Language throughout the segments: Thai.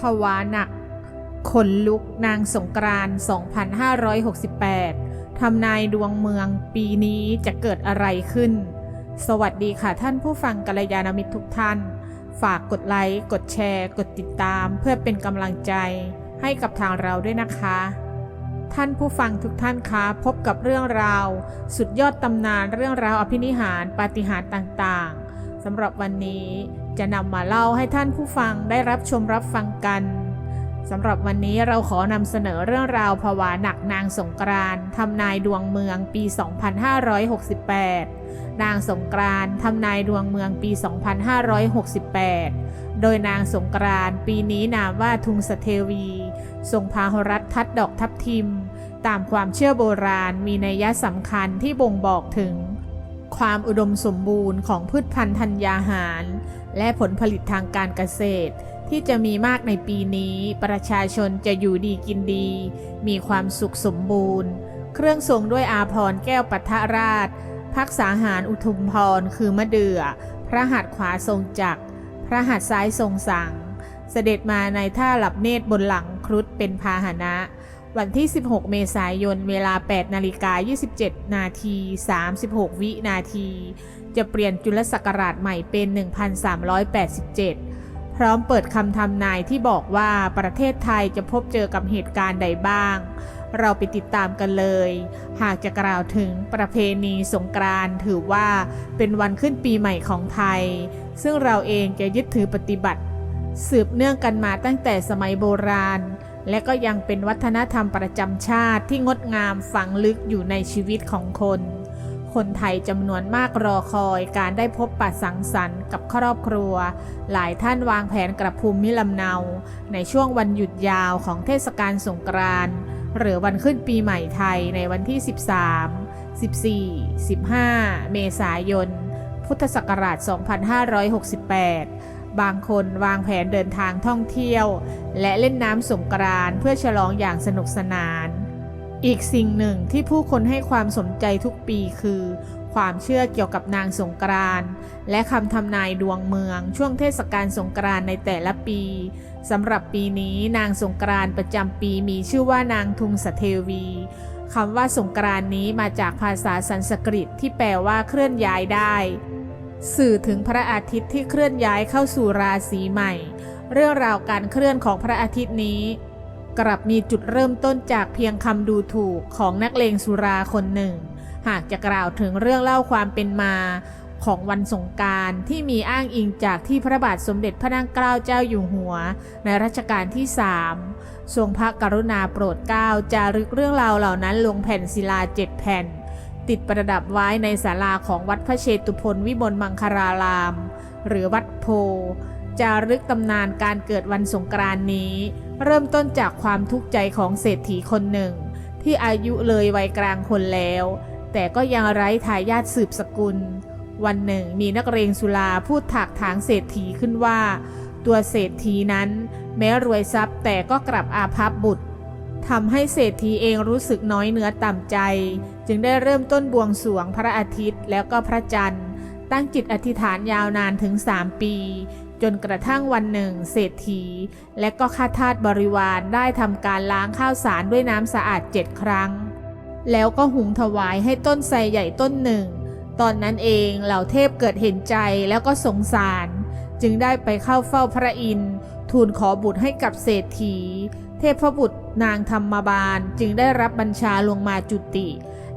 ภาวะหนัก ขนลุกนางสงกรานต์2568 ทำนายดวงเมืองปีนี้จะเกิดอะไรขึ้น สวัสดีค่ะท่านผู้ฟังกัลยาณมิตรทุกท่าน ฝากกดไลค์ กดแชร์ กดติดตาม เพื่อเป็นกำลังใจให้กับทางเราด้วยนะคะ ท่านผู้ฟังทุกท่านคะพบกับเรื่องราว สุดยอดตำนานเรื่องราวอภินิหารปาฏิหาริย์ต่าง สำหรับวันนี้จะนำมาเล่าให้ท่านผู้ฟังได้รับชมรับฟังกันสำหรับวันนี้เราขอนำเสนอเรื่องราวภาวะหนักนางสงกรานทำนายดวงเมืองปี 2568 นางสงกรานทำนายดวงเมืองปี 2568 โดยนางสงกรานปีนี้นามว่าทุงสเทวีทรงพาหรัฐทัดดอกทับทิม ตามความเชื่อโบราณมีนัยสำคัญที่บ่งบอกถึง ความอุดมสมบูรณ์ของพืชพันธุ์ธัญญาหาร และผลผลิตทางการเกษตร ที่จะมีมากในปีนี้ ประชาชนจะอยู่ดีกินดี มีความสุขสมบูรณ์ เครื่องทรงด้วยอาพรแก้วปัทราชพักษาหารอุทุมพรคือมะเดื่อ พระหัตถ์ขวาทรงจักร พระหัตถ์ซ้ายทรงสัง เสด็จมาในท่าหลับเนตรบนหลังครุฑเป็นพาหนะ วันที่ 16 เมษายน เวลา 8 นาฬิกา 27 นาที 36 วินาที จะเปลี่ยนจุลศักราชใหม่เป็น 1387 พร้อมเปิดคำทำนายที่บอกว่าประเทศไทยจะพบเจอกับเหตุการณ์ใดบ้าง เราไปติดตามกันเลย หากจะกล่าวถึงประเพณีสงกรานต์ถือว่าเป็นวันขึ้นปีใหม่ของไทย ซึ่งเราเองจะยึดถือปฏิบัติ สืบเนื่องกันมาตั้งแต่สมัยโบราณ และก็ยังเป็นวัฒนธรรมประจำชาติที่งดงามฝังลึกอยู่ในชีวิตของคน คนไทยจำนวนมากรอคอยการได้พบปะสังสรรค์กับครอบครัว หลายท่านวางแผนกลับภูมิลำเนา ในช่วงวันหยุดยาวของเทศกาลสงกรานต์หรือวันขึ้นปีใหม่ไทยในวันที่ 13 14 15 เมษายน พุทธศักราช 2568 บางคนวางแผนเดินทางท่องเที่ยว และเล่นน้ำสงกรานต์เพื่อฉลองอย่างสนุกสนาน อีกสิ่งหนึ่งที่ผู้คนให้ความสนใจทุกปีคือ ความเชื่อเกี่ยวกับนางสงกรานต์และคำทำนายดวงเมืองช่วงเทศกาลสงกรานต์ในแต่ละปีสำหรับปีนี้นางสงกรานต์ประจำปีมีชื่อว่านางทุงสเทวีคำว่าสงกรานนี้มาจากภาษาสันสกฤตที่แปลว่าเคลื่อนย้ายได้ สื่อถึงพระอาทิตย์ที่เคลื่อนย้ายเข้าสู่ราศีใหม่ เรื่องราวการเคลื่อนของพระอาทิตย์นี้ กลับมีจุดเริ่มต้นจากเพียงคำดูถูกของนักเลงสุราคนหนึ่ง หากจะกล่าวถึงเรื่องเล่าความเป็นมาของวันสงการที่มีอ้างอิงจากที่พระบาทสมเด็จพระนางเกล้าเจ้าอยู่หัว ในรัชกาลที่สามทรงพระกรุณาโปรดเกล้าจารึกเรื่องราวเหล่านั้นลงแผ่นศิลาเจ็ดแผ่น ติดประดับไว้ในศาลาของวัดพระเชตุพนวิมลมังคาราราม หรือวัดโพจารึกตำนานการเกิดวันสงกรานต์นี้ เริ่มต้นจากความทุกข์ใจของเศรษฐีคนหนึ่ง ที่อายุเลยวัยกลางคนแล้ว แต่ก็ยังไร้ทายาทสืบสกุล วันหนึ่งมีนักเรงสุลาพูดถากถางเศรษฐีขึ้นว่า ตัวเศรษฐีนั้น แม้รวยทรัพย์แต่ก็กลับอาภัพบุตรทำให้เศรษฐีเองรู้สึกน้อยเนื้อต่ำใจ จึงได้เริ่มต้นบวงสรวงพระอาทิตย์แล้วก็พระจันทร์ ตั้งจิตอธิษฐานยาวนานถึงสามปี จนกระทั่งวันหนึ่ง เศรษฐี และก็ข้าทาสบริวารได้ทำการล้างข้าวสารด้วยน้ำสะอาดเจ็ดครั้ง แล้วก็หุงถวายให้ต้นไทรใหญ่ต้นหนึ่ง ตอนนั้นเองเหล่าเทพเกิดเห็นใจแล้วก็สงสาร จึงได้ไปเข้าเฝ้าพระอินทร์ทูลขอบุตรให้กับเศรษฐี เทพบุตรนางธรรมบาลจึงได้รับบัญชาลงมาจุติ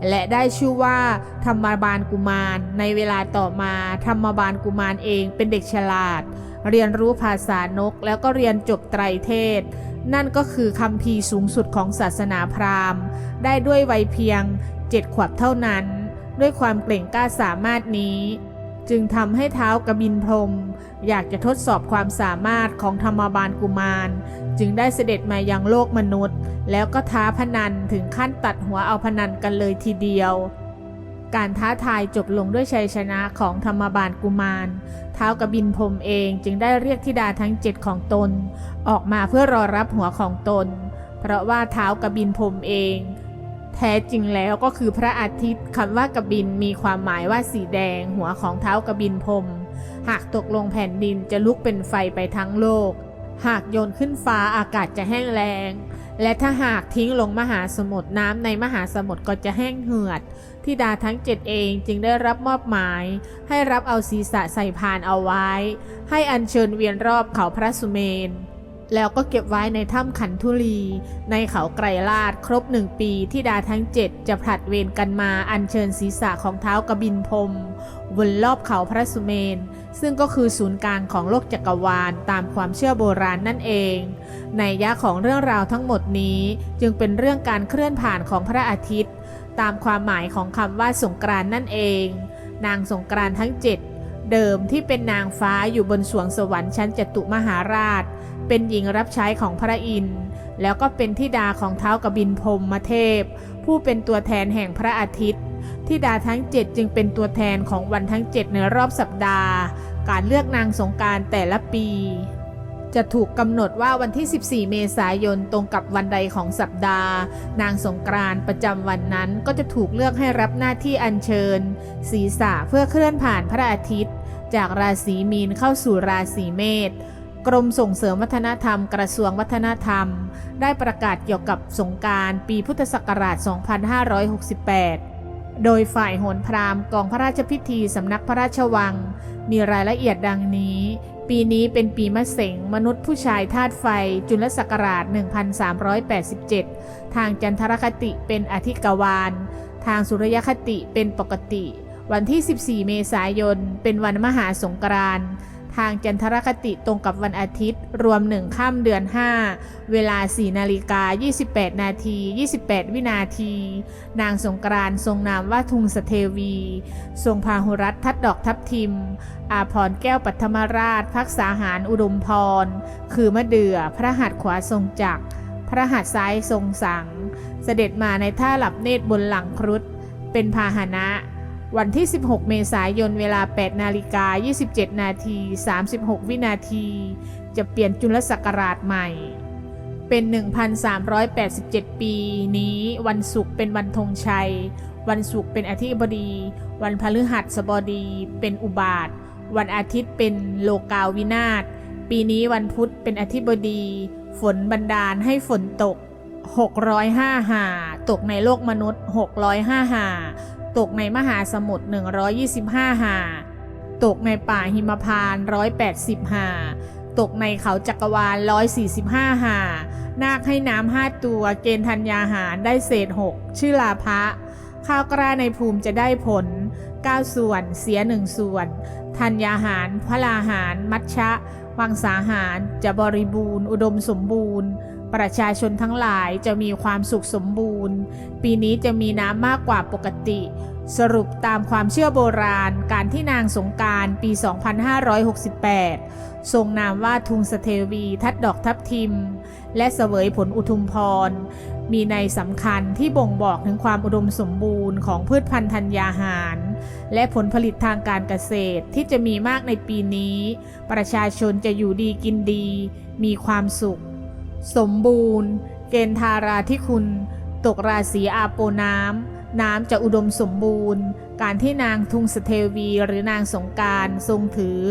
และได้ชื่อว่า ธรรมบาลกุมาร ในเวลาต่อมา ธรรมบาลกุมารเองเป็นเด็กฉลาด เรียนรู้ภาษานกแล้วก็เรียนจบไตรเทศ นั่นก็คือคำพีสูงสุดของศาสนาพราหมณ์ ได้ด้วยวัยเพียงเจ็ดขวบเท่านั้น ด้วยความเกร่งกล้าสามารถนี้ จึงทำให้เท้ากบินพรม อยากจะทดสอบความสามารถของธรรมบาลกุมาร จึงได้เสด็จมายังโลกมนุษย์ แล้วก็ท้าพนันถึงขั้นตัดหัวเอาพนันกันเลยทีเดียว การท้าทายจบลงด้วยชัยชนะของธรรมบาลกุมาร เท้ากบินพรมเองจึงได้เรียกธิดาทั้งเจ็ดของตน ออกมาเพื่อรอรับหัวของตน เพราะว่าเท้ากบินพรมเอง แท้จริงแล้วก็คือพระอาทิตย์คำว่ากบินมีความหมายว่าสีแดง หัวของเท้ากบินพรมหากตกลงแผ่นดินจะลุกเป็นไฟไปทั้งโลก หากโยนขึ้นฟ้าอากาศจะแห้งแรงและถ้าหากทิ้งลงมหาสมุทรน้ำในมหาสมุทรก็จะแห้งเหือดทิดาทั้งเจ็ดเองจึงได้รับมอบหมาย ให้รับเอาศีรษะใส่พานเอาไว้ ให้อัญเชิญเวียนรอบเขาพระสุเมน แล้วก็เก็บไว้ในถ้ำขันธุลี ในเขาไกรลาดครบหนึ่งปีที่ดาทั้งเจ็ดจะผลัดเวรกันมาอัญเชิญศีรษะของเท้ากบินพรมวนรอบเขาพระสุเมน ซึ่งก็คือศูนย์กลางของโลกจักรวาลตามความเชื่อโบราณนั่นเองในยะของเรื่องราวทั้งหมดนี้จึงเป็นเรื่องการเคลื่อนผ่านของพระอาทิตย์ ตามความหมายของคำว่าสงกรานนั่นเอง นางสงกรานทั้งเจ็ดเดิมที่เป็นนางฟ้าอยู่บนสวงสวรรค์ชั้นจตุมหาราช เป็นหญิงรับใช้ของพระอินทร์แล้วก็เป็นธิดาของเท้ากบินพรมเทพ ผู้เป็นตัวแทนแห่งพระอาทิตย์ ธิดาทั้งเจ็ดจึงเป็นตัวแทนของวันทั้งเจ็ดในรอบสัปดาห์ การเลือกนางสงการแต่ละปี จะถูกกำหนดว่าวันที่ 14 เมษายนตรงกับวันใดของสัปดาห์ นางสงกรานประจำวันนั้นก็จะถูกเลือกให้รับหน้าที่อัญเชิญ ศีรษะเพื่อเคลื่อนผ่านพระอาทิตย์ จากราศีมีนเข้าสู่ราศีเมษกรมส่งเสริมวัฒนธรรมกระทรวงวัฒนธรรม ได้ประกาศเกี่ยวกับสงการปีพุทธศักราช 2568 โดยฝ่ายโหนพราหมณ์กองพระราชพิธีสำนักพระราชวัง มีรายละเอียดดังนี้ ปีนี้เป็นปีมะเสงมนุษย์ผู้ชายธาตุไฟ จุลศักราช 1387 ทางจันทรคติเป็นอธิกวาลทางสุริยคติเป็นปกติ วันที่ 14 เมษายน เป็นวันมหาสงกรานต์ ทางจันทรคติตรงกับวันอาทิตย์ รวมหนึ่งข้ามเดือน 5 เวลา 4 นาฬิกา 28 นาที 28 วินาที นางสงกรานทรงนามว่าทุงสเทวี ทรงพาหุรัตทัดดอกทับทิม อาพรแก้วปัทมราช พักษาหารอุดมพร คือมะเดื่อ พระหัตถ์ขวาทรงจักร พระหัตถ์ซ้ายทรงสัง เสด็จมาในท่าหลับเนตรบนหลังครุฑ เป็นพาหนะ วันที่ 16 เมษายนเวลา 8 นาฬิกา 27 นาที 36 วินาที จะเปลี่ยนจุลศักราชใหม่ เป็น 1,387 ปีนี้วันศุกร์เป็นวันธงชัย วันศุกร์เป็นอธิบดี วันพฤหัสบดีเป็นอุบาท วันอาทิตย์เป็นโลกาวินาศ ปีนี้วันพุธเป็นอธิบดี ฝนบันดาลให้ฝนตก 605หาตกในโลกมนุษย์ 605หา ตกในมหาสมุทร 125 หา ตกในป่าหิมพาน 180 หา ตกในเขาจักรวาล 145 หา นาคให้น้ำห้าตัว เกณฑ์ธัญญาหารได้เศษ6ชื่อลาภะ ข้าวกล้าในภูมิจะได้ผล 9 ส่วน เสีย1ส่วน ธัญญาหาร พระลาหาร มัชชะ วังสาหาร จะบริบูรณ์ อุดมสมบูรณ์ ประชาชนทั้งหลายจะมีความสุขสมบูรณ์ ปีนี้จะมีน้ำมากกว่าปกติ สรุปตามความเชื่อโบราณ การที่นางสงการปี 2568 ทรงนามว่าทุงสเทวี ทัดดอกทับทิม และเสวยผลอุทุมพร มีในสำคัญที่บ่งบอกถึงความอุดมสมบูรณ์ของพืชพันธุ์ธัญญาหาร และผลผลิตทางการเกษตรที่จะมีมากในปีนี้ ประชาชนจะอยู่ดีกินดี มีความสุข สมบูรณ์ เกณฑ์ทาราที่คุณ ตกราศีอาโปน้ำ น้ำจะอุดมสมบูรณ์ การที่นางทุงสเทวีหรือนางสงการทรงถือ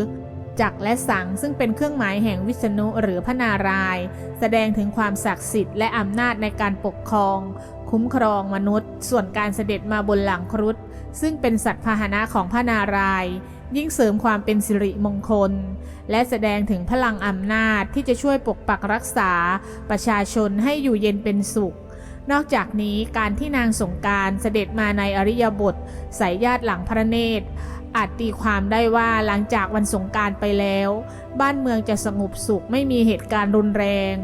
จักและสังซึ่งเป็นเครื่องหมายแห่งวิษณุหรือพระนารายณ์แสดงถึงความศักดิ์สิทธิ์และอำนาจในการปกครอง คุ้มครองมนุษย์ ส่วนการเสด็จมาบนหลังครุฑซึ่งเป็นสัตว์พาหนะของพระนารายณ์ ยิ่งเสริมความเป็นสิริมงคล และแสดงถึงพลังอำนาจที่จะช่วยปกปักรักษาประชาชนให้อยู่เย็นเป็นสุข นอกจากนี้การที่นางสงการเสด็จมาในอริยบทสายญาติหลังพระเนตร อาจตีความได้ว่าหลังจากวันสงการไปแล้ว บ้านเมืองจะสงบสุขไม่มีเหตุการณ์รุนแรง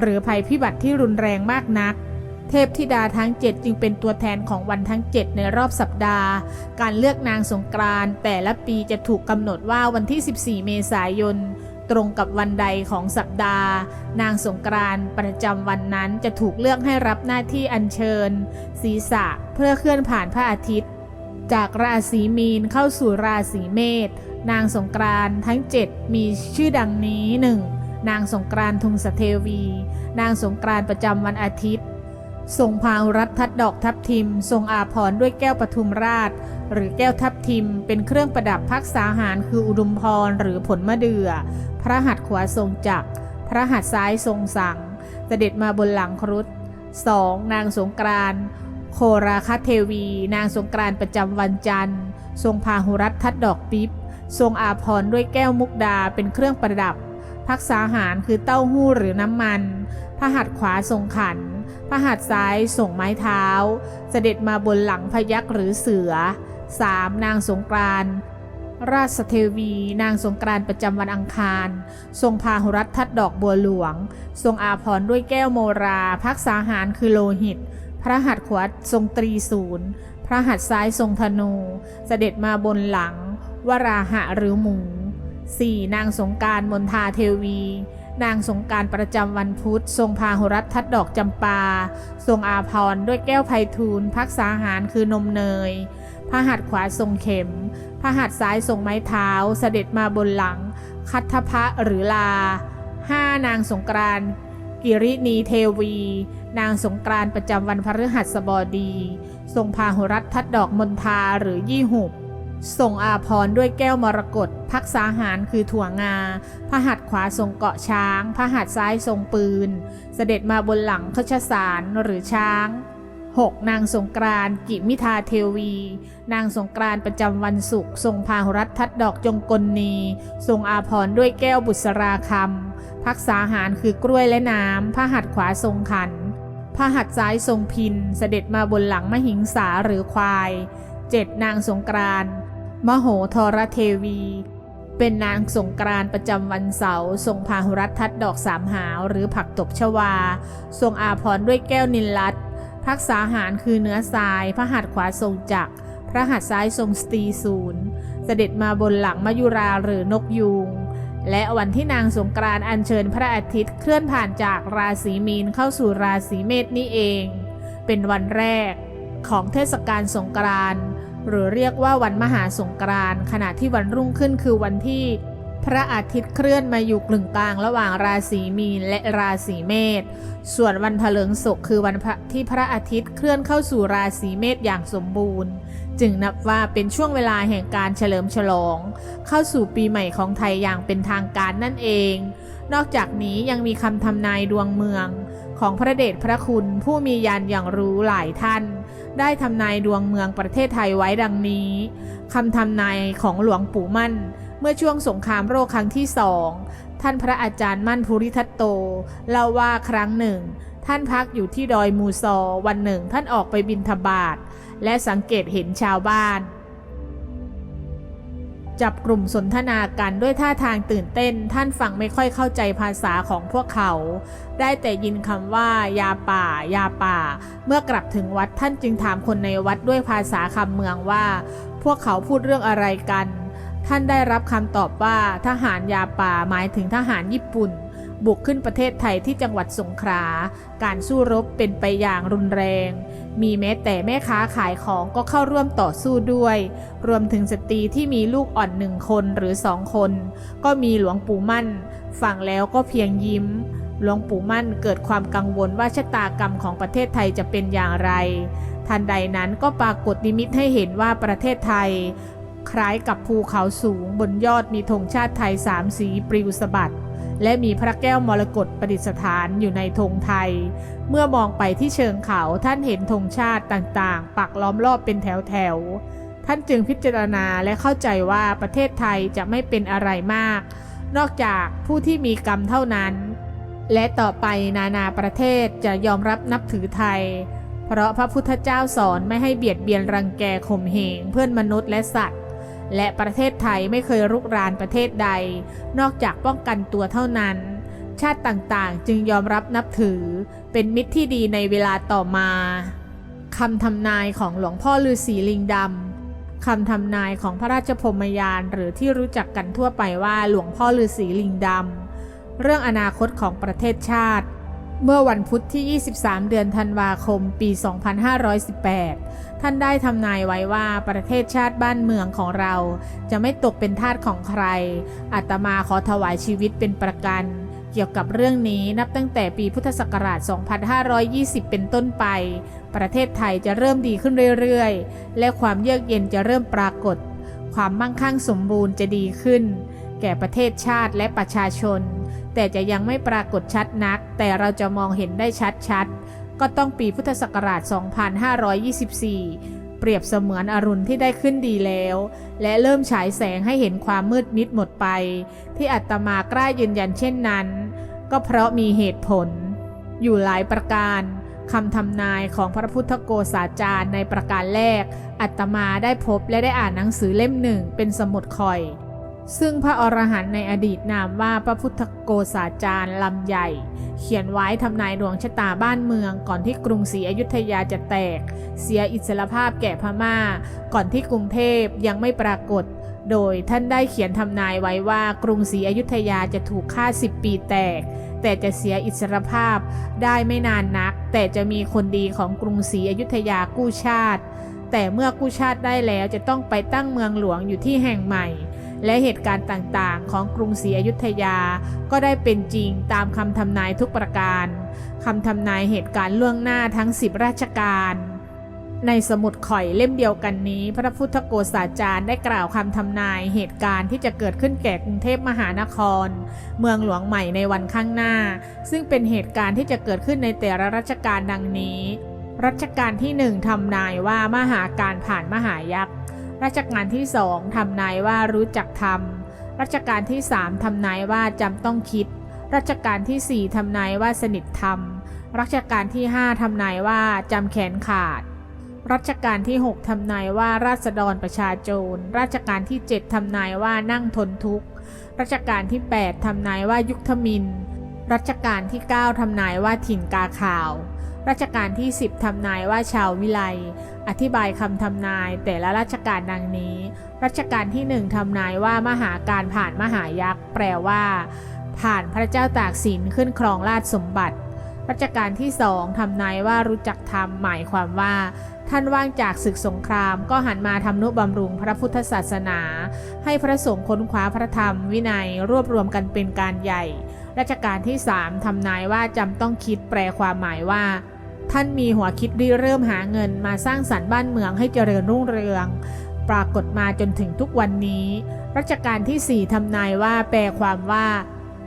หรือภัยพิบัติที่รุนแรงมากนัก เทพธิดาทั้ง 7 จึงเป็นตัวแทนของวันทั้ง 7 ในรอบสัปดาห์ การเลือกนางสงกรานต์แต่ละปีจะถูกกำหนดว่าวันที่ 14 เมษายน ตรงกับวันใดของสัปดาห์ นางสงกรานต์ประจำวันนั้นจะถูกเลือกให้รับหน้าที่อัญเชิญ ศีรษะเพื่อเคลื่อนผ่านพระอาทิตย์ จากราศีมีนเข้าสู่ราศีเมษนางสงกรานต์ทั้ง 7 มีชื่อดังนี้ 1. นางสงกรานต์ทุงสเทวี นางสงกรานต์ประจำวันอาทิตย์ ทรงพารัตทัดดอกทับทิม ทรงอาพรณ์ด้วยแก้วปทุมราช หรือแก้วทับทิม เป็นเครื่องประดับพักษาหารคืออุดมพรหรือผลมะเดื่อพระหัตถ์ขวาทรงจักร พระหัตถ์ซ้ายทรงสั่งเสด็จมาบนหลังครุฑ 2. นางสงกรานโคราคเทวี นางสงกรานประจำวันจันทร์ ทรงพาหุรัตทัดดอกปิ๊บ ทรงอาภรด้วยแก้วมุกดาเป็นเครื่องประดับ พักษาหารคือเต้าหู้หรือน้ำมัน พระหัตถ์ขวาทรงขัน พระหัตถ์ซ้ายส่งไม้เท้า เสด็จมาบนหลังพยักษ์หรือเสือ 3. นางสงกรานต์ราชเทวี นางสงกรานต์ประจำวันอังคาร ทรงพาหุรัตทัดดอกบัวหลวง ทรงอาภรด้วยแก้วโมรา พักษาหารคือโลหิต พระหัตถ์ขวาทรงตรีศูนย์ พระหัตถ์ซ้ายทรงธนู เสด็จมาบนหลัง วราหะหรือหมู 4. นางสงกรารมนทาเทวี นางสงการประจำวันพุธ ทรงพาหุรัตทัดดอกจำปา ทรงอาภรด้วยแก้วไพฑูรย์พักษาหารคือนมเนยพระหัตถ์ขวาทรงเข็ม พระหัตถ์ซ้ายทรงไม้เท้า เสด็จมาบนหลัง คัทธพะหรือลา 5. นางสงกรานกิรินีเทวี นางสงกรานประจำวันพฤหัสบดี ทรงพาหุรัตทัดดอกมนทาหรือยี่หุบ ส่งอาพรด้วยแก้วมรกตพักษาหารคือถั่วงา พระหัตถ์ขวาทรงเกาะช้าง พระหัตถ์ซ้ายทรงปืน เสด็จมาบนหลังคชสารหรือช้าง 6. นางสงกรานต์กิมิทาเทวี นางสงกรานต์ประจำวันศุกร์ทรงพาหุรัตทัดดอกจงกลนี ทรงอาพรด้วยแก้วบุษราคำพักษาหารคือกล้วยและน้ำพระหัตถ์ขวาทรงขันพระหัตถ์ซ้ายทรงพิน เสด็จมาบนหลังมหิงสาหรือควาย 7. นางสงกรานต์ มโหธรเทวี เป็นนางสงกรานประจำวันเสาร์ทรงพาหุรัตทัดดอกสามหาวหรือผักตบชวา ทรงอาพรด้วยแก้วนิลลัตพักษาหารคือเนื้อทราย พระหัตถ์ขวาทรงจักรพระหัตถ์ซ้ายทรงสตีศูนย์เสด็จมาบนหลังมยุราหรือนกยูงและวันที่นางสงกรานอัญเชิญพระอาทิตย์เคลื่อนผ่านจากราศีมีนเข้าสู่ราศีเมษนี่เอง เป็นวันแรกของเทศกาลสงกรานต์ หรือเรียกว่าวันมหาสงกรานต์ขณะที่วันรุ่งขึ้นคือวันที่ พระอาทิตย์เคลื่อนมาอยู่กลึงกลางระหว่างราศีมีนและราศีเมษส่วนวันเผลิงศกคือวันที่พระอาทิตย์เคลื่อนเข้าสู่ราศีเมษอย่างสมบูรณ์ จึงนับว่าเป็นช่วงเวลาแห่งการเฉลิมฉลอง เข้าสู่ปีใหม่ของไทยอย่างเป็นทางการนั่นเอง นอกจากนี้ยังมีคำทำนายดวงเมือง ของพระเดชพระคุณผู้มียานอย่างรู้หลายท่าน ได้ทำนายดวงเมืองประเทศไทยไว้ดังนี้คำทำนายของหลวงปู่มั่น เมื่อช่วงสงครามโรคครั้งที่สองท่านพระอาจารย์มั่นภูริทัตโตเล่าว่าครั้งหนึ่ง ท่านพักอยู่ที่ดอยมูซอวันหนึ่งท่านออกไปบินทบาทและสังเกตเห็นชาวบ้าน จับกลุ่มสนทนากันด้วยท่าทางตื่นเต้น ท่านฟังไม่ค่อยเข้าใจภาษาของพวกเขา ได้แต่ยินคำว่า ยาป่า ยาป่า เมื่อกลับถึงวัดท่านจึงถามคนในวัดด้วยภาษาคำเมืองว่า พวกเขาพูดเรื่องอะไรกัน ท่านได้รับคำตอบว่า ทหารยาป่าหมายถึงทหารญี่ปุ่น บุกขึ้นประเทศไทยที่จังหวัดสงขลา การสู้รบเป็นไปอย่างรุนแรง มีแม้แต่แม่ค้าขายของก็เข้าร่วมต่อสู้ด้วย รวมถึงสตรีที่มีลูกอ่อนหนึ่งคนหรือสองคน ก็มีหลวงปู่มั่น ฟังแล้วก็เพียงยิ้ม หลวงปู่มั่นเกิดความกังวลว่าชะตากรรมของประเทศไทยจะเป็นอย่างไร ทันใดนั้นก็ปรากฏนิมิตให้เห็นว่าประเทศไทย คล้ายกับภูเขาสูงบนยอดมีธงชาติไทยสามสีปลิวสะบัด และมีพระแก้วมรกตประดิษฐานอยู่ในธงไทย เมื่อมองไปที่เชิงเขาท่านเห็นธงชาติต่างๆ ปักล้อมรอบเป็นแถวๆ ท่านจึงพิจารณาและเข้าใจว่าประเทศไทยจะไม่เป็นอะไรมาก นอกจากผู้ที่มีกรรมเท่านั้น และต่อไปนานาประเทศจะยอมรับนับถือไทย เพราะพระพุทธเจ้าสอนไม่ให้เบียดเบียนรังแกข่มเหงเพื่อนมนุษย์และสัตว์ และประเทศไทยไม่เคยรุกรานประเทศใด นอกจากป้องกันตัวเท่านั้น ชาติต่างๆจึงยอมรับนับถือ เป็นมิตรที่ดีในเวลาต่อมาคำทำนายของหลวงพ่อฤาษีลิงดำคำทำนายของพระราชพรมยานหรือที่รู้จักกันทั่วไปว่าหลวงพ่อฤาษีลิงดำเรื่องอนาคตของประเทศชาติ เมื่อวันพุธที่ 23 เดือนธันวาคม ปี 2518 ท่านได้ทำนายไว้ว่าประเทศชาติบ้านเมืองของเรา จะไม่ตกเป็นทาสของใคร อาตมาขอถวายชีวิตเป็นประกันเกี่ยวกับเรื่องนี้นับตั้งแต่ปีพุทธศักราช 2520 เป็นต้นไป ประเทศไทยจะเริ่มดีขึ้นเรื่อย ๆ และความเยือกเย็นจะเริ่มปรากฏ ความมั่งคั่งสมบูรณ์จะดีขึ้น แก่ประเทศชาติและประชาชน แต่จะยังไม่ปรากฏชัดนัก แต่เราจะมองเห็นได้ชัดๆ ก็ต้องปีพุทธศักราช 2524เปรียบเสมือนอรุณที่ได้ขึ้นดีแล้ว และเริ่มฉายแสงให้เห็นความมืดมิดหมดไป ที่อัตมากล้ายืนยันเช่นนั้น ก็เพราะมีเหตุผล อยู่หลายประการคำทำนายของพระพุทธโกษาจารย์ในประการแรก อัตมาได้พบและได้อ่านหนังสือเล่มหนึ่งเป็นสมุดคอย ซึ่งพระอรหันต์ในอดีตนามว่าพระพุทธโกษาจารย์ลำใหญ่ เขียนไว้ทำนายดวงชะตาบ้านเมือง ก่อนที่กรุงศรีอยุธยาจะแตก เสียอิสรภาพแก่พม่า ก่อนที่กรุงเทพยังไม่ปรากฏ โดยท่านได้เขียนทำนายไว้ว่ากรุงศรีอยุธยาจะถูกฆ่าสิบปีแตก แต่จะเสียอิสรภาพได้ไม่นานนัก แต่จะมีคนดีของกรุงศรีอยุธยากู้ชาติ แต่เมื่อกู้ชาติได้แล้วจะต้องไปตั้งเมืองหลวงอยู่ที่แห่งใหม่ และเหตุการณ์ต่างๆ ของกรุงศรีอยุธยา ก็ได้เป็นจริงตามคำทำนายทุกประการคำทำนายเหตุการณ์ล่วงหน้าทั้งสิบราชการในสมุดข่อยเล่มเดียวกันนี้ พระพุทธโกษาจารย์ได้กล่าวคำทำนายเหตุการณ์ที่จะเกิดขึ้นแก่กรุงเทพมหานคร เมืองหลวงใหม่ในวันข้างหน้า ซึ่งเป็นเหตุการณ์ที่จะเกิดขึ้นในแต่ละรัชกาลดังนี้ รัชกาลที่หนึ่งทำนายว่ามหาการผ่านมหายักษ์ รัชกาลที่สองทำนายว่ารู้จักทำรัชกาลที่สามทำนายว่าจำต้องคิด รัชกาลที่สี่ทำนายว่าสนิทธรรมรัชกาลที่ห้าทำนายว่าจำแขนขาด รัชกาลที่6ทำนายว่าราษฎรประชาโจรรัชกาลที่7ทำนายว่านั่งทนทุกข์รัชกาลที่8ทำนายว่ายุคทมินรัชกาลที่9ทำนายว่าถิ่นกาข่าว รัชกาลที่ 10 ทำนายว่าชาววิไล อธิบายคำทำนายแต่ละรัชกาลดังนี้ รัชกาลที่ 1ทำนายว่ามหาการผ่านมหายักษ์ แปลว่า ผ่านพระเจ้าตากสินขึ้นครองราชสมบัติ รัชกาลที่สองทำนายว่ารู้จักธรรมหมายความว่าท่านว่างจากศึกสงครามก็หันมาทำนุบำรุงพระพุทธศาสนา ให้พระสงฆ์ค้นคว้าพระธรรมวินัยรวบรวมกันเป็นการใหญ่ รัชกาลที่3ทำนายว่าจำต้องคิดแปลความหมายว่า ท่านมีหัวคิดริเริ่มหาเงินมาสร้างสรรค์บ้านเมืองให้เจริญรุ่งเรือง ปรากฏมาจนถึงทุกวันนี้ รัชกาลที่4ทำนายว่าแปลความว่า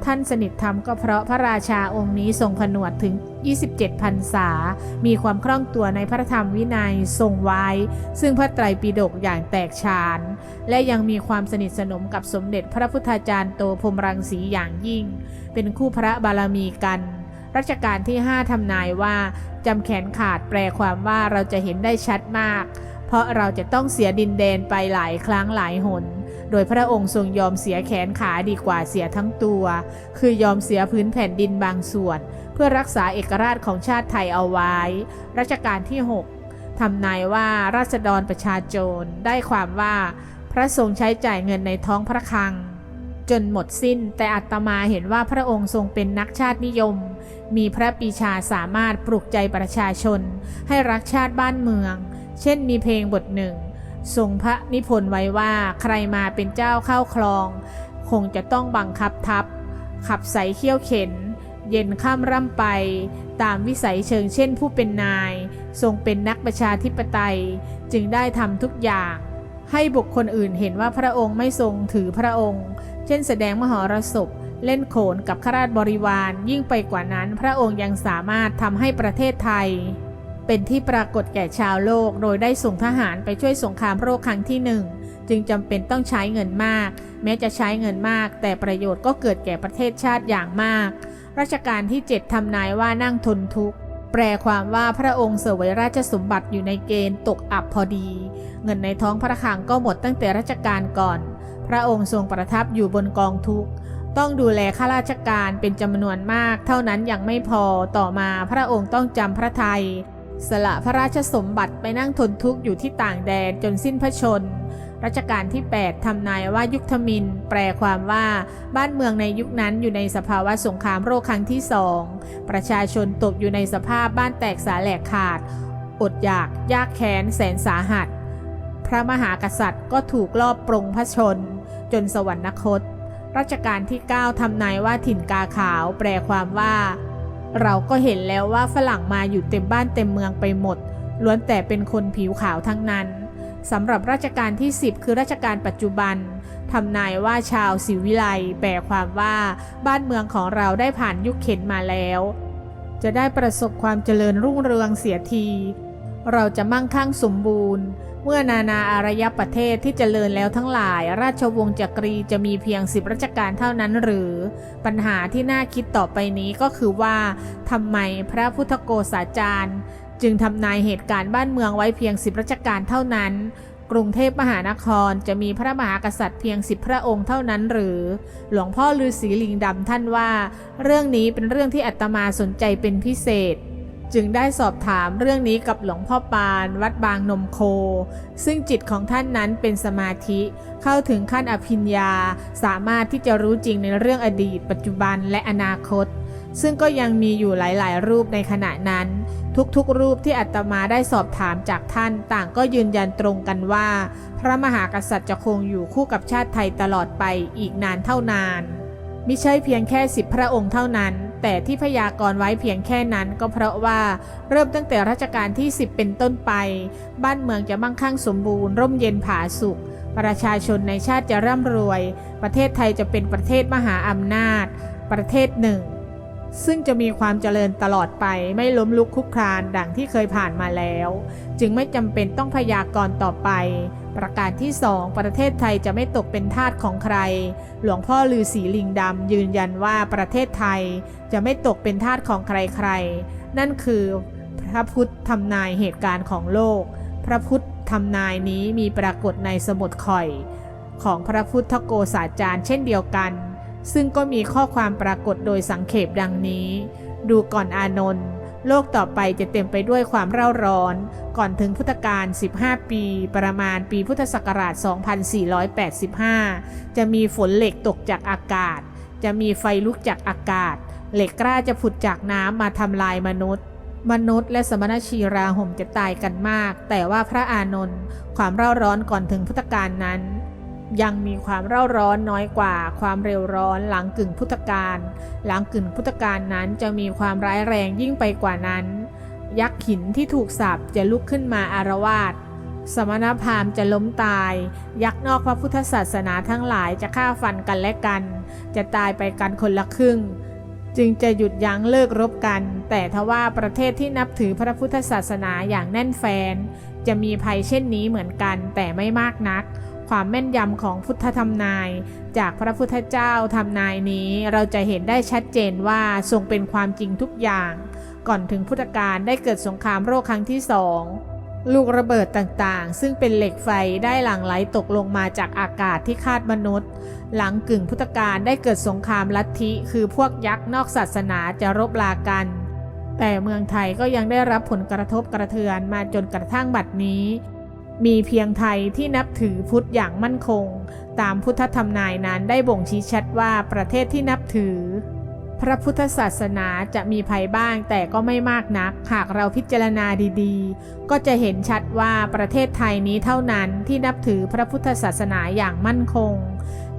ท่านสนิทธรรมก็เพราะพระราชาองค์นี้ทรงผนวดถึง 27พรรษา มีความคล่องตัวในพระธรรมวินัยทรงไว้ ซึ่งพระไตรปิฎกอย่างแตกฉาน และยังมีความสนิทสนมกับสมเด็จพระพุทธาจารย์โตพรหมรังสีอย่างยิ่ง เป็นคู่พระบารมีกัน รัชกาลที่ 5ทำนายว่าจำแขนขาดแปลความว่าเราจะเห็นได้ชัดมาก เพราะเราจะต้องเสียดินแดนไปหลายครั้งหลายหน โดยพระองค์ทรงยอมเสียแขนขาดีกว่าเสียทั้งตัว คือยอมเสียพื้นแผ่นดินบางส่วน เพื่อรักษาเอกราชของชาติไทยเอาไว้ รัชกาลที่ 6ทำนายว่าราษฎรประชาโจรได้ความว่าพระทรงใช้จ่ายเงินในท้องพระคลัง จนหมดสิ้น แต่อัตมาเห็นว่าพระองค์ทรงเป็นนักชาตินิยม มีพระปีชาสามารถปลุกใจประชาชน ให้รักชาติบ้านเมือง เช่นมีเพลงบทหนึ่ง ทรงพระนิพนธ์ไว้ว่าใครมาเป็นเจ้าเข้าคลอง คงจะต้องบังคับทัพขับใสเขี้ยวเข็น เย็นข้ามร่ำไป ตามวิสัยเชิงเช่นผู้เป็นนาย ทรงเป็นนักประชาธิปไตย จึงได้ทำทุกอย่าง ให้บุคคลอื่นเห็นว่าพระองค์ไม่ทรงถือพระองค์ เช่นแสดงมหรสพเล่นโขนกับข้าราชบริวาร ยิ่งไปกว่านั้นพระองค์ยังสามารถทำให้ประเทศไทย เป็นที่ปรากฏแก่ชาวโลก โดยได้ส่งทหารไปช่วยสงครามโรคครั้งที่หนึ่งจึงจำเป็นต้องใช้เงินมาก แม้จะใช้เงินมาก แต่ประโยชน์ก็เกิดแก่ประเทศชาติอย่างมาก รัชกาลที่ 7ทำนายว่านั่งทนทุกข์ แปลความว่าพระองค์เสวยราชสมบัติอยู่ในเกณฑ์ตกอับพอดี เงินในท้องพระคลังก็หมดตั้งแต่รัชกาลก่อน พระองค์ทรงประทับอยู่บนกองทุกข์ต้องดูแลข้าราชการเป็นจำนวนมาก เท่านั้นยังไม่พอต่อมาพระองค์ต้องจำพระไทยสละพระราชสมบัติไปนั่งทนทุกข์อยู่ที่ต่างแดนจนสิ้นพระชน รัชกาลที่ 8ทำนายว่ายุคทมิน แปลความว่าบ้านเมืองในยุคนั้นอยู่ในสภาวะสงครามโรคครั้งที่สอง ประชาชนตกอยู่ในสภาพบ้านแตกสาแหลกขาด อดอยากยากแค้นแสนสาหัส พระมหากษัตริย์ก็ถูกลอบปรงพระชน จนสวรรคต รัชกาลที่ 9ทำนายว่าถิ่นกาขาว แปลความว่า เราก็เห็นแล้วว่าฝรั่งมาอยู่เต็มบ้านเต็มเมืองไปหมดล้วนแต่เป็นคนผิวขาวทั้งนั้น สำหรับรัชกาลที่ 10 คือรัชกาลปัจจุบันทำนายว่าชาวศิวิไลแปลความว่าบ้านเมืองของเราได้ผ่านยุคเข็นมาแล้ว จะได้ประสบความเจริญรุ่งเรืองเสียที เราจะมั่งคั่งสมบูรณ์ เมื่อนานาอารยประเทศที่เจริญแล้วทั้งหลาย ราชวงศ์จักรีจะมีเพียงสิบรัชกาลเท่านั้นหรือ ปัญหาที่น่าคิดต่อไปนี้ก็คือว่าทำไมพระพุทธโกษาจารย์ จึงทำนายเหตุการณ์บ้านเมืองไว้เพียงสิบรัชกาลเท่านั้น กรุงเทพมหานครจะมีพระมหากษัตริย์เพียงสิบพระองค์เท่านั้นหรือ หลวงพ่อฤาษีลิงดำท่านว่า เรื่องนี้เป็นเรื่องที่อาตมาสนใจเป็นพิเศษ จึงได้สอบถามเรื่องนี้กับหลวงพ่อปาน วัดบางนมโค ซึ่งจิตของท่านนั้นเป็นสมาธิเข้าถึงขั้นอภิญญา สามารถที่จะรู้จริงในเรื่องอดีต ปัจจุบันและอนาคต ซึ่งก็ยังมีอยู่หลาย ๆ รูปในขณะนั้น ทุก ๆ รูปที่อาตมาได้สอบถามจากท่านต่างก็ยืนยันตรงกันว่า พระมหากษัตริย์จะคงอยู่คู่กับชาติไทยตลอดไปอีกนานเท่านานมิใช่เพียงแค่สิบพระองค์เท่านั้น แต่ที่พยากรณ์ไว้เพียงแค่นั้นก็เพราะว่าเริ่มตั้งแต่รัชกาลที่ 10 เป็นต้นไป บ้านเมืองจะมั่งคั่งสมบูรณ์ ร่มเย็นผาสุข ประชาชนในชาติจะร่ำรวย ประเทศไทยจะเป็นประเทศมหาอำนาจ ประเทศหนึ่ง ซึ่งจะมีความเจริญตลอดไปไม่ล้มลุกคลุกคลานดังที่เคยผ่านมาแล้ว จึงไม่จำเป็นต้องพยากรณ์ต่อไป ประการที่สองประเทศไทยจะไม่ตกเป็นทาสของใคร หลวงพ่อลือศรีลิงดำยืนยันว่าประเทศไทยจะไม่ตกเป็นทาสของใครๆ นั่นคือพระพุทธทำนายเหตุการณ์ของโลก พระพุทธทำนายนี้มีปรากฏในสมุดข่อย ของพระพุทธโกษาจารย์เช่นเดียวกัน ซึ่งก็มีข้อความปรากฏโดยสังเขปดังนี้ ดูก่อนอานนท์โลกต่อไปจะเต็มไปด้วยความเร่าร้อน ก่อนถึงพุทธกาล 15 ปี ประมาณปีพุทธศักราช 2485 จะมีฝนเหล็กตกจากอากาศ จะมีไฟลุกจากอากาศ เหล็กกล้าจะผุดจากน้ำมาทำลายมนุษย์ มนุษย์และสมณชีราห่มจะตายกันมาก แต่ว่าพระอานนท์ความเร่าร้อนก่อนถึงพุทธกาลนั้น ยังมีความเร่าร้อนน้อยกว่าความเร็วร้อนหลังกึ่งพุทธกาลหลังกึ่งพุทธกาลนั้นจะมีความร้ายแรงยิ่งไปกว่านั้น ยักษ์หินที่ถูกสับจะลุกขึ้นมาอารวาสสมณพราหมณ์จะล้มตาย ยักษ์นอกพระพุทธศาสนาทั้งหลายจะฆ่าฟันกันและกัน จะตายไปกันคนละครึ่ง จึงจะหยุดยั้งเลิกรบกัน แต่ทว่าประเทศที่นับถือพระพุทธศาสนาอย่างแน่นแฟน จะมีภัยเช่นนี้เหมือนกันแต่ไม่มากนัก ความแม่นยำของพุทธธรรมนาย จากพระพุทธเจ้าทำนายนี้เราจะเห็นได้ชัดเจนว่าทรงเป็นความจริงทุกอย่าง ก่อนถึงพุทธกาลได้เกิดสงครามโรคครั้งที่สองลูกระเบิดต่างๆ ซึ่งเป็นเหล็กไฟได้หลั่งไหลตกลงมาจากอากาศที่คาดมนุษย์ หลังกึ่งพุทธกาลได้เกิดสงครามลัทธิ คือพวกยักษ์นอกศาสนาจะรบลากัน แต่เมืองไทยก็ยังได้รับผลกระทบกระเทือนมาจนกระทั่งบัดนี้ มีเพียงไทยที่นับถือพุทธอย่างมั่นคง ตามพุทธธรรมนายนั้นได้บ่งชี้ชัดว่าประเทศที่นับถือ พระพุทธศาสนาจะมีภัยบ้างแต่ก็ไม่มากนัก หากเราพิจารณาดีๆ ก็จะเห็นชัดว่าประเทศไทยนี้เท่านั้นที่นับถือพระพุทธศาสนาอย่างมั่นคง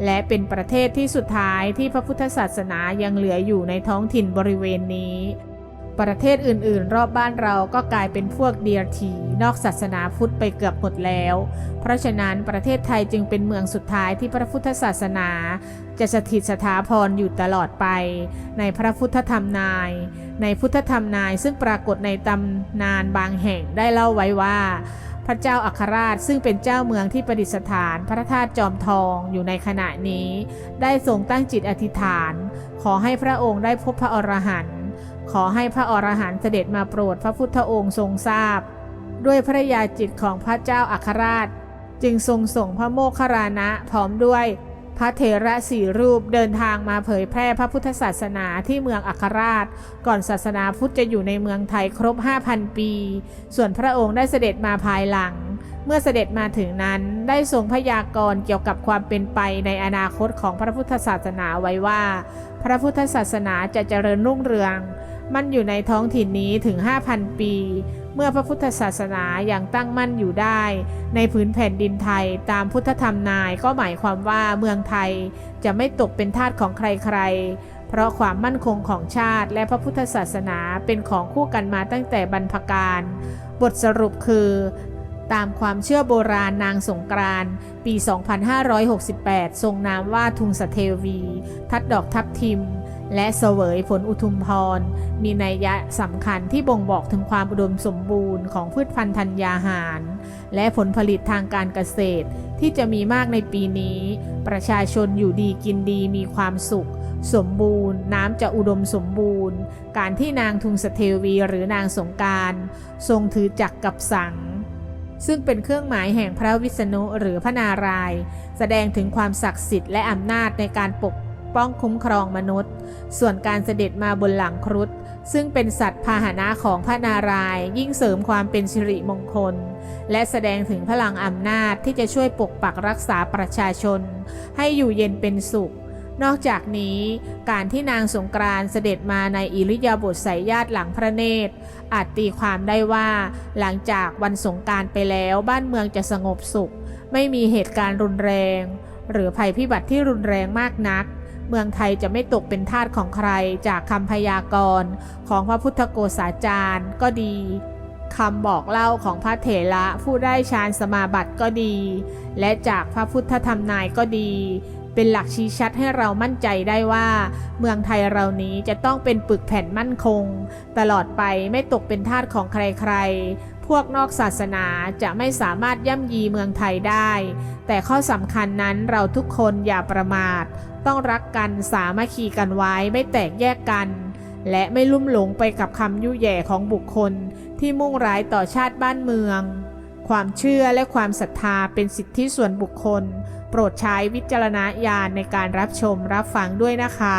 และเป็นประเทศที่สุดท้ายที่พระพุทธศาสนายังเหลืออยู่ในท้องถิ่นบริเวณนี้ ประเทศอื่นๆ รอบบ้านเราก็กลายเป็นพวกเดียร์ทีนอกศาสนาพุทธไปเกือบหมดแล้ว เพราะฉะนั้นประเทศไทยจึงเป็นเมืองสุดท้ายที่พระพุทธศาสนา จะสถิตสถาพรอยู่ตลอดไป ในพระพุทธธรรมนาย ในพุทธธรรมนายซึ่งปรากฏในตำนานบางแห่งได้เล่าไว้ว่า พระเจ้าอัครราชซึ่งเป็นเจ้าเมืองที่ประดิษฐาน พระธาตุจอมทองอยู่ในขณะนี้ ได้ทรงตั้งจิตอธิษฐาน ขอให้พระองค์ได้พบพระอรหันต์ ขอให้พระอรหันต์เสด็จมาโปรดพระพุทธองค์ทรงทราบ ด้วยพระยาจิตของพระเจ้าอัครราช จึงทรงส่งพระโมคคัลลานะพร้อมด้วย พระเถระสี่รูปเดินทางมาเผยแพร่พระพุทธศาสนาที่เมืองอัครราช ก่อนศาสนาพุทธจะอยู่ในเมืองไทยครบ 5,000 ปี ส่วนพระองค์ได้เสด็จมาภายหลังเมื่อเสด็จมาถึงนั้นได้ทรงพยากรณ์เกี่ยวกับความเป็นไปในอนาคตของพระพุทธศาสนาไว้ว่า พระพุทธศาสนาจะเจริญรุ่งเรือง มันอยู่ในท้องถิ่นนี้ถึง 5,000 ปี เมื่อพระพุทธศาสนาอย่างตั้งมั่นอยู่ได้ ในพื้นแผ่นดินไทยตามพุทธธรรมนายก็หมายความว่าเมืองไทยจะไม่ตกเป็นทาสของใครๆ เพราะความมั่นคงของชาติและพระพุทธศาสนาเป็นของคู่กันมาตั้งแต่บรรพการ บทสรุปคือตามความเชื่อโบราณนางสงกรานต์ปี 2568 ทรงนามว่าทุงสเทวี ทัดดอกทับทิม และเสวยผลอุทุมพร มีนัยยะสำคัญที่บ่งบอกถึงความอุดมสมบูรณ์ของพืชพันธุ์ธัญญาหาร และผลผลิตทางการเกษตรที่จะมีมากในปีนี้ ประชาชนอยู่ดีกินดีมีความสุข สมบูรณ์ น้ำจะอุดมสมบูรณ์ การที่นางทุงสเทวีหรือนางสงการ ทรงถือจักรกับสังซึ่งเป็นเครื่องหมายแห่งพระวิษณุหรือพระนารายณ์แสดงถึงความศักดิ์สิทธิ์และอำนาจในการปก ป้องคุ้มครองมนุษย์ ส่วนการเสด็จมาบนหลังครุฑซึ่งเป็นสัตว์พาหนะของพระนารายณ์ยิ่งเสริมความเป็นสิริมงคล และแสดงถึงพลังอำนาจที่จะช่วยปกปักรักษาประชาชน ให้อยู่เย็นเป็นสุข นอกจากนี้การที่นางสงกรานเสด็จมาในอิริยาบถสายญาติหลังพระเนตร อาจตีความได้ว่าหลังจากวันสงการไปแล้วบ้านเมืองจะสงบสุข ไม่มีเหตุการณ์รุนแรง หรือภัยพิบัติที่รุนแรงมากนัก เมืองไทยจะไม่ตกเป็นทาสของใครจากคำพยากรณ์ของพระพุทธโกษาจารย์ก็ดีคำบอกเล่าของพระเถระผู้ได้ฌานสมาบัติก็ดี และจากพระพุทธธรรมนายก็ดี เป็นหลักชี้ชัดให้เรามั่นใจได้ว่า เมืองไทยเรานี้จะต้องเป็นปึกแผ่นมั่นคง ตลอดไปไม่ตกเป็นทาสของใครๆ พวกนอกศาสนาจะไม่สามารถย่ำยีเมืองไทยได้ แต่ข้อสำคัญนั้นเราทุกคนอย่าประมาท ต้องรักกันสามัคคีกันไว้ไม่แตกแยกกัน และไม่ลุ่มหลงไปกับคำยุแย่ของบุคคลที่มุ่งร้ายต่อชาติบ้านเมือง ความเชื่อและความศรัทธาเป็นสิทธิส่วนบุคคล โปรดใช้วิจารณญาณในการรับชมรับฟังด้วยนะคะ